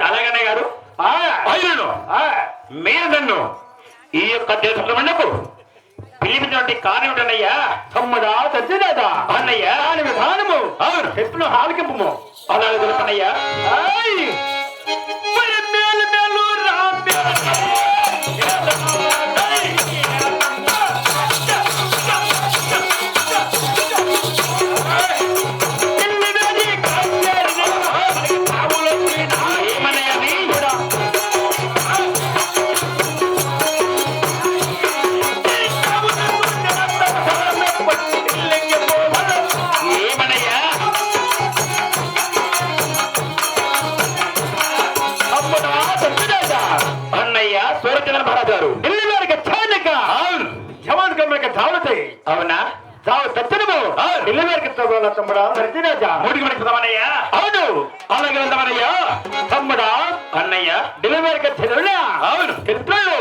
అలాగనే గారు. అయినను మీరు నన్ను ఈ యొక్క దేశంలో పిలిపినటువంటి కారణం ఏంటన్నయ్యా? తమ్ముడా తచ్చినేదా అన్నయ్య. దాని విధానము. అవును. చెప్పిన ఆలకింపము అలాగే తెలుపన్నయ్యా జవాన్ కమ్మకి ధావతే అవునా తావు తచ్చనము ఢిల్లీ వారికి తగ్గోల తమ్ముడా తచ్చినేదా మూడికి మనకి పోదామన్నయ్యా అవును అలాగే వెళ్దామన్నయ్యా తమ్ముడా అన్నయ్య ఢిల్లీ వారికి చెరువులా అవును తింటాడు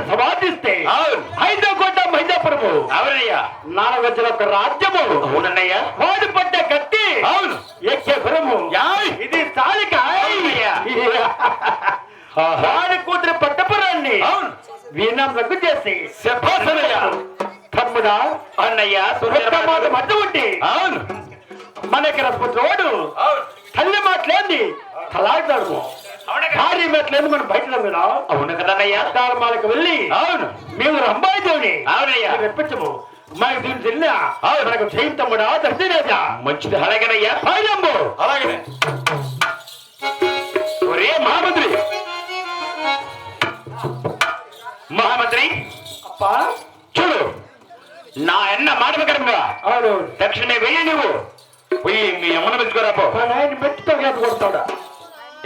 బట్టి సమాధిస్తే హైదరాబాద్ మైదాపురము అవునయ్యా. నానగజ్జల ఒక రాజ్యము. అవునన్నయ్యా. వాడు పడ్డ కత్తి అవును యాయ్. ఇది అవునయ్యా. వాడి కూతురు పట్టపురాన్ని అవును. వీణం రద్దు చేసి శభాసనయ్యా తమ్ముడా అన్నయ్య మాట మధ్య ఉంటే అవును. మనకి రప్పతోడు అవును. తల్లి మాటలేంది? తలాడతాడు అవునగా భార్య మాటలేదు మనం బయట నమ్మినా అవును కదన్నయ్యా మాలకు వెళ్ళి అవును. మేము రంబాయి దేవుని. అవునయ్యా. రెప్పించము. మాకు దీని తెలియ మనకు చేయం తమ్ముడా దర్శనరాజా మంచిది అలాగేనయ్యా. పైనమ్ము అలాగనే. ఒరే మహామంత్రి. మహామంత్రి. అప్పా. చూడు. నా అన్న మాట ప్రకారంగా అవును దక్షిణ వెయ్యి నువ్వు పోయి మీ అమ్మను పెట్టుకోరాపో గేత కొడతాడా?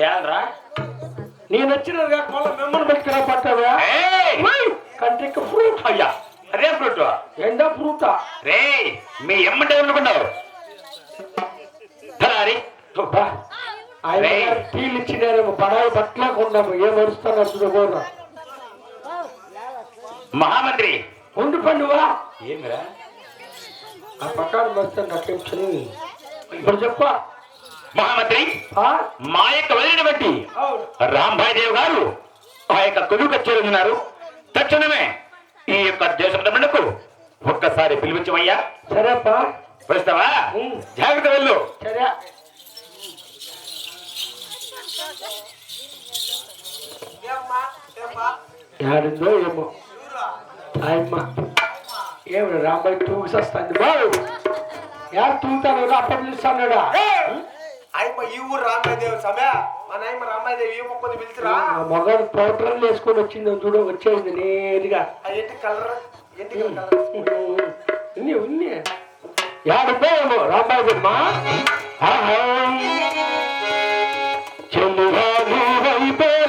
ఏరా నేను వచ్చిన మిమ్మల్ని పెట్టుకురా పట్టావా? కంటికి ఫ్రూట్ అయ్యా. అదే ఫ్రూట్ ఎండా ఫ్రూటా రే మీ ఎమ్మంటే అనుకున్నావు ఆయన టీలు ఇచ్చినారేమో పడాయి పట్టలేక ఉన్నాము ఏం వరుస్తాను చూడకూడదు మహామంత్రి. ఉండి పండువా? ఏమిరా ఆ పట్టాలు వస్తాను నాకేం ఇప్పుడు చెప్ప. మహామంత్రి మా యొక్క వదిలిన బట్టి రాంభాయ్ దేవ్ గారు ఆ యొక్క కొడుకు కచ్చేరున్నారు తక్షణమే ఈ యొక్క దేశమునకు ఒక్కసారి పిలిపించమయ్యా. సరేపా వస్తావా. జాగ్రత్త వెళ్ళు. సరే. యాడిందో ఏమో. ఆయమ్మ ఏమి రాంబాయి తూగిసొస్తాంది బావు యారు తూగుతాను అప్పటి చూస్తాడా ఆయమ్మ ఈ ఊరు రామాదేవి సమయ? మన ఆయమ్మ రామాదేవి ఈ ముప్పది పిలిచిరా? మగడు పౌడర్లు వేసుకొని వచ్చింది చూడ వచ్చేది నేరుగా. ఇంటి కలర్? ఉన్ని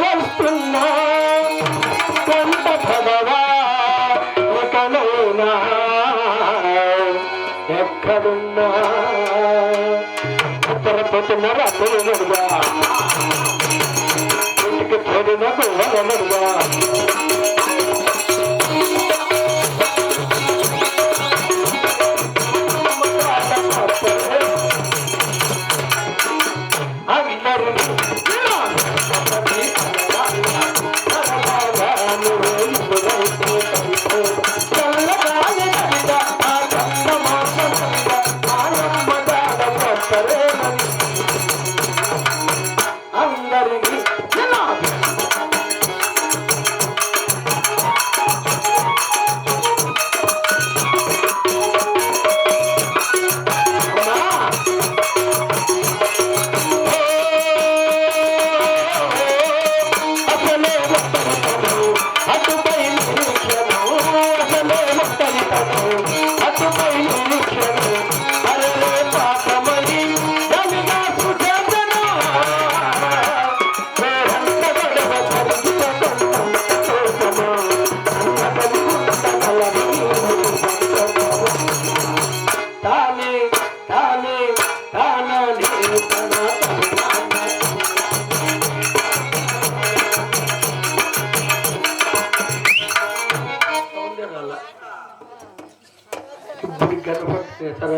వస్తున్నా కొంత భగవా ఒకలోనా ఎక్కడున్నా? ತರ ತೋಟನಾರ ಅಪ್ಪ ನೋಡುವ అందరినీ তারা